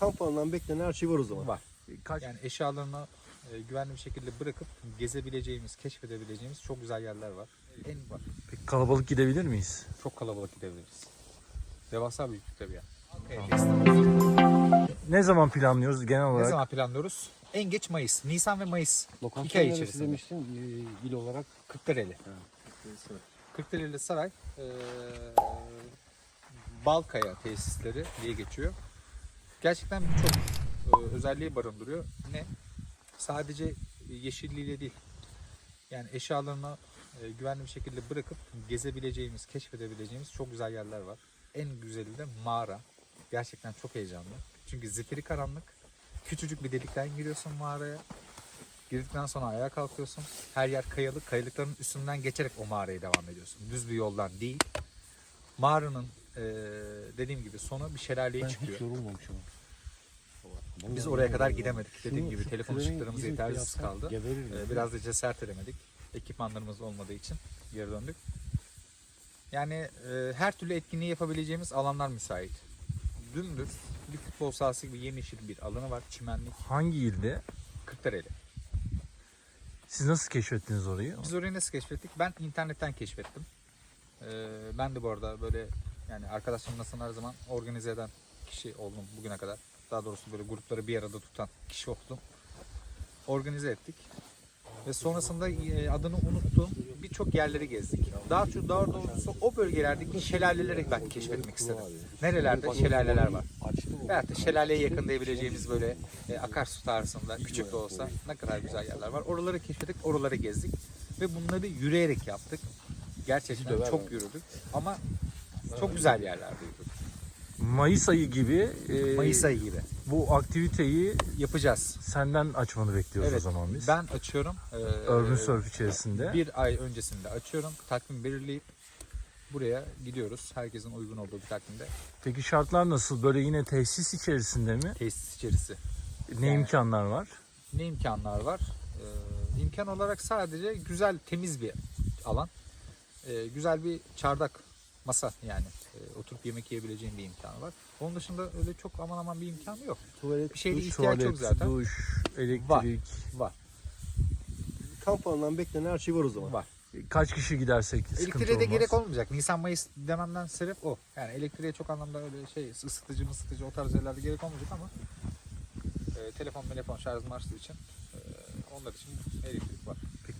kamp alanından beklenen her şey var o zaman. Var. Kaç Yani eşyalarını e, güvenli bir şekilde bırakıp gezebileceğimiz, keşfedebileceğimiz çok güzel yerler var. En var. Peki Kalabalık gidebilir miyiz? Çok kalabalık gidebiliriz. Devasa büyüklükte bir yer. Ne zaman planlıyoruz genel Ne olarak? zaman planlıyoruz? En geç Mayıs. Nisan ve Mayıs. İki Lokasyon ay neresi içerisinde. demiştin e, il olarak? Kırklareli. Kırklareli Saray e, Balkaya tesisleri diye geçiyor. Gerçekten birçok e, özelliği barındırıyor. Ne? Sadece yeşilliğiyle değil. Yani eşyalarını e, güvenli bir şekilde bırakıp gezebileceğimiz, keşfedebileceğimiz çok güzel yerler var. En güzeli de mağara. Gerçekten çok heyecanlı. Çünkü zifiri karanlık. Küçücük bir delikten giriyorsun mağaraya. Girdikten sonra ayağa kalkıyorsun. Her yer kayalık. Kayalıkların üstünden geçerek o mağaraya devam ediyorsun. Düz bir yoldan değil. Mağaranın eee, dediğim gibi sonu bir şelaleye Ben çıkıyor. hiç yorulmamışım. Biz oraya kadar gidemedik. Dediğim gibi telefon ışıklarımız yetersiz kaldı. Ee, biraz da cesaret edemedik. Ekipmanlarımız olmadığı için geri döndük. Yani e, her türlü etkinliği yapabileceğimiz alanlar müsait. Dümdüz bir futbol sahası gibi yemyeşil bir alanı var. Çimenlik. Hangi ilde? Kırklareli. Siz nasıl keşfettiniz orayı? Biz orayı nasıl keşfettik? Ben internetten keşfettim. Ee, ben de bu arada böyle yani arkadaşlarımla sana her zaman organize eden kişi oldum bugüne kadar. Daha doğrusu böyle grupları bir arada tutan kişi oldum. Organize ettik. Ve sonrasında e, adını unuttuğum birçok yerleri gezdik. Daha çok daha doğrusu o bölgelerdeki şelaleleri ben keşfetmek istedim. Nerelerde şelaleler var. Veyahut da şelaleye yakın diyebileceğimiz böyle e, akarsu tarzında küçük de olsa ne kadar güzel yerler var. Oraları keşfettik, oraları gezdik. Ve bunları yürüyerek yaptık. Gerçekten çok yürüdük. Ama çok güzel yürüdük. Mayıs ayı gibi e, Mayıs ayı gibi. bu aktiviteyi Yapacağız. senden açmanı bekliyoruz o zaman biz. Ben açıyorum. Ee, Urban Surf içerisinde. Bir ay öncesinde açıyorum. Takvim belirleyip buraya gidiyoruz. Herkesin uygun olduğu bir takvimde. Peki şartlar nasıl? Böyle yine tesis içerisinde mi? Tesis içerisi. Ne Yani- imkanlar var? Ne imkanlar var? Ee, imkan olarak sadece güzel, temiz bir alan. Ee, güzel bir çardak masa yani. Ee, oturup yemek yiyebileceğin bir imkanı var. Onun dışında öyle çok aman aman bir imkanı yok. Tuvalet, Bir şeyde duş, ihtiyaç Tuvalet, yok zaten. duş, elektrik. Var. Var. kamp alanından beklenen her şey var o zaman. Var. Kaç kişi gidersek sıkıntı Elektriğe olmaz. de gerek olmayacak. Nisan Mayıs dememden sebep o. Yani elektriğe çok anlamda öyle şey ısıtıcı ısıtıcı o tarz yerlerde gerek olmayacak ama e, telefon telefon şarj marşı için e, onlar için elektrik var.